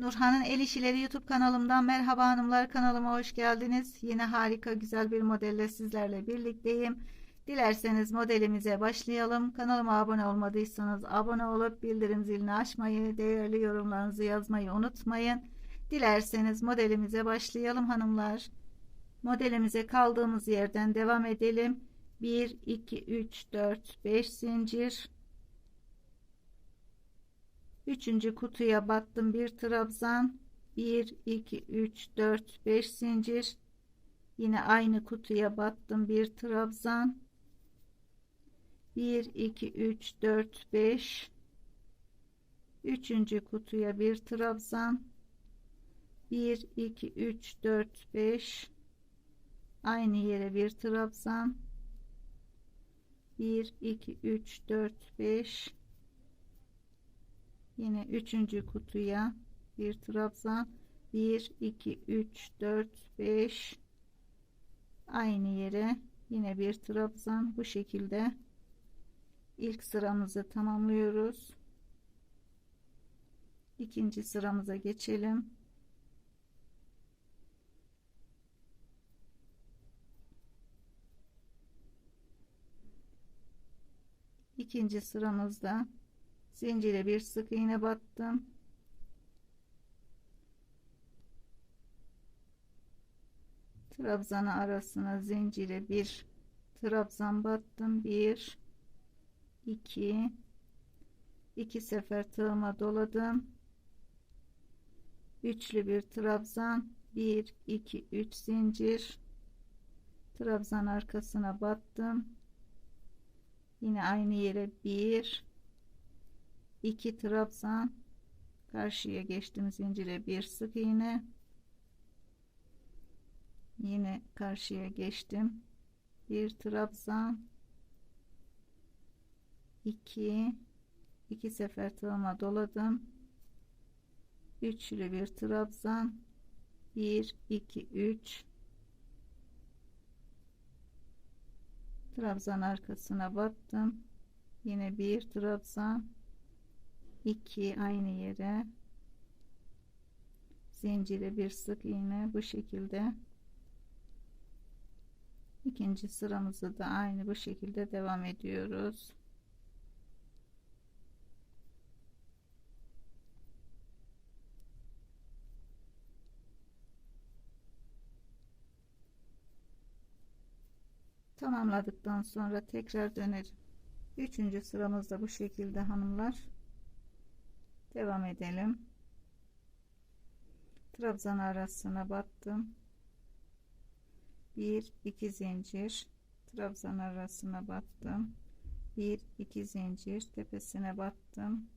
Nurhan'ın El İşileri YouTube kanalımdan merhaba hanımlar kanalıma hoş geldiniz. Yine harika güzel bir modelle sizlerle birlikteyim. Dilerseniz modelimize başlayalım. Kanalıma abone olmadıysanız abone olup bildirim zilini açmayı, değerli yorumlarınızı yazmayı unutmayın. Dilerseniz modelimize başlayalım hanımlar. Modelimize kaldığımız yerden devam edelim. 1, 2, 3, 4, 5 zincir. Üçüncü kutuya battım bir trabzan. 1, 2, 3, 4, 5 zincir. Yine aynı kutuya battım bir trabzan. 1, 2, 3, 4, 5. Üçüncü kutuya bir trabzan. 1, 2, 3, 4, 5. Aynı yere bir trabzan. 1, 2, 3, 4, 5 yine üçüncü kutuya bir trabzan. 1 2 3 4 5 aynı yere yine bir trabzan. Bu şekilde ilk sıramızı tamamlıyoruz. İkinci sıramıza geçelim. İkinci sıramızda zincire bir sık iğne battım. Trabzanı arasına zincire bir trabzan battım. Bir iki iki sefer tığıma doladım. Üçlü bir trabzan. 1 2 3 zincir. Trabzan arkasına battım. Yine aynı yere bir 2 trabzan. Karşıya geçtim zincire. Bir sık iğne. Yine karşıya geçtim. Bir trabzan. 2 2 sefer tığıma doladım. Üçlü bir trabzan. 1 2 3 trabzan arkasına battım yine bir trabzan 2 aynı yere. Zincire bir sık iğne bu şekilde. İkinci sıramızı da aynı bu şekilde devam ediyoruz. Tamamladıktan sonra tekrar dönerim üçüncü sıramızda bu şekilde hanımlar devam edelim. Trabzan arasına battım. 1 2 zincir. Trabzan arasına battım. 1 2 zincir tepesine battım.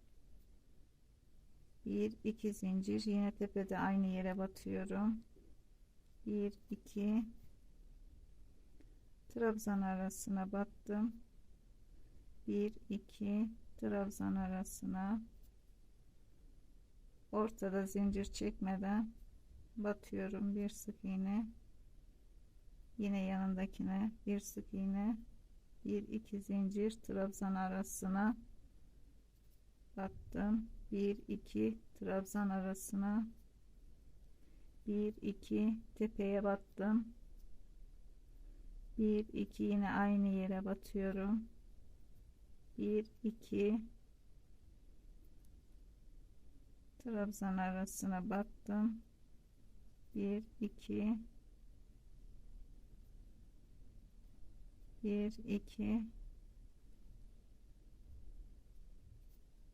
1 2 zincir. Yine tepede aynı yere batıyorum. 1 2 trabzan arasına battım. 1 2 trabzan arasına ortada zincir çekmeden batıyorum bir sık iğne. Yine yanındakine bir sık iğne. Bir iki zincir trabzan arasına battım. Bir iki trabzan arasına. Bir iki tepeye battım. Bir iki yine aynı yere batıyorum. Bir iki trabzan arasına battım 1 2 1 2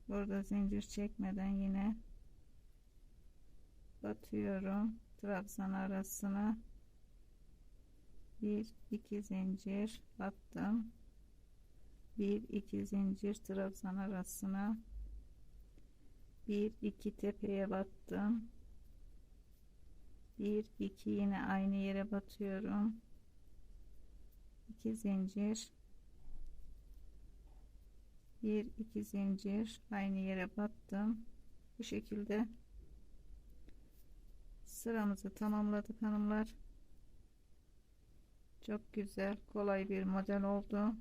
burada zincir çekmeden yine batıyorum. Trabzan arasına 1 2 zincir battım 1 2 zincir trabzan arasına 1 2 tepeye battım. 1 2 yine aynı yere batıyorum. 2 zincir. 1 2 zincir. Aynı yere battım. Bu şekilde sıramızı tamamladık hanımlar. Çok güzel kolay bir model oldu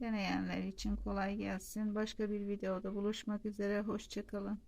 Deneyenler için kolay gelsin. Başka bir videoda buluşmak üzere. Hoşçakalın.